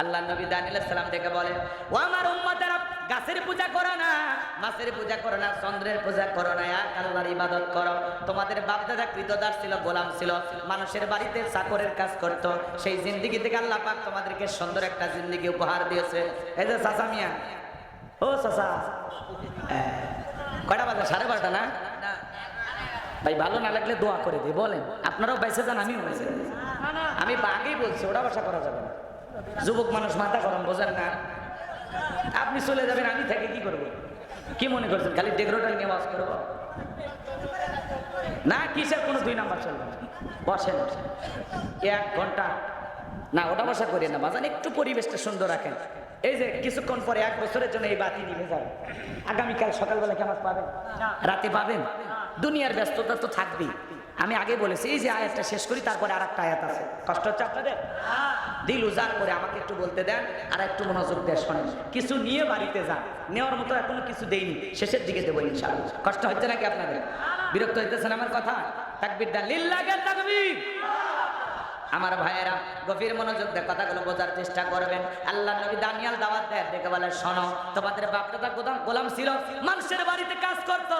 আলাইহিস সালাম দেখে বলে ও আমার উম্মতেরা, গাছের পূজা করো না, মাছের পূজা করো না, চন্দ্রের পূজা করো না এক আল্লাহর ইবাদত করো। তোমাদের বাপ দাদা কৃতদাস ছিল, গোলাম ছিল, মানুষের বাড়িতে চাকরের কাজ করত। সেই জিন্দিগি থেকে আল্লাহ পাক তোমাদেরকে সুন্দর একটা জিন্দিগি উপহার দিয়েছে এই যে চাচা মিয়া, ও চাচা, কয়টা বাজে? সাড়ে বারোটা না? ভাই, ভালো না লাগলে দোয়া করে দিই, বলেন। আপনারাও বেঁচে যান, আমিও বেঁচে আমি আগেই বলছি ওটা বাসা করা যাবে না। যুবক মানুষ মাথা গরম বোঝেন না। আপনি চলে যাবেন আমি থেকে কি করব? কি মনে করছেন? খালি ডেকোরেটার নিয়ে বাস করব? না কিসের কোনো দুই নাম্বার চলবে? বসেন এক ঘণ্টা। না ওটা বসা করি না বাজান একটু পরিবেশটা সুন্দর রাখেন। এই যে কিছুক্ষণ পরে এক বছরের জন্য এই বাতি নিভে যাবে আগামীকাল সকালবেলা কেমন পাবেন? রাতে পাবেন? দুনিয়ার ব্যস্ততা তো থাকবেই। আমি আগে বলেছি, এই যে আয়াতটা শেষ করি, তারপরে আর একটা আয়াত আছে। কষ্ট হচ্ছে আপনাদের? দিল উজাড় করে আমাকে একটু বলতে দেন, আর একটু মনোযোগ দিয়ে শোনেন। কিছু নিয়ে বাড়িতে যান। নেওয়ার মতো এখনও কিছু দেইনি। শেষের দিকে দেবো ইনশাআল্লাহ। কষ্ট হচ্ছে নাকি আপনাদের? বিরক্ত হইতেছেন আমার কথা? তাকবির দেন লিল্লাহে তাকবীর। আমার ভাইয়েরা, গভীর মনোযোগ দিয়ে কথাগুলো বোঝার চেষ্টা করবেন। আল্লাহ নবী দানিয়াল দাওয়াত দেয় দেখে বলে, শোনো, তোমাদের বাপ দাদা গোদাম গোলাম ছিল, মানুষের বাড়িতে কাজ করতো।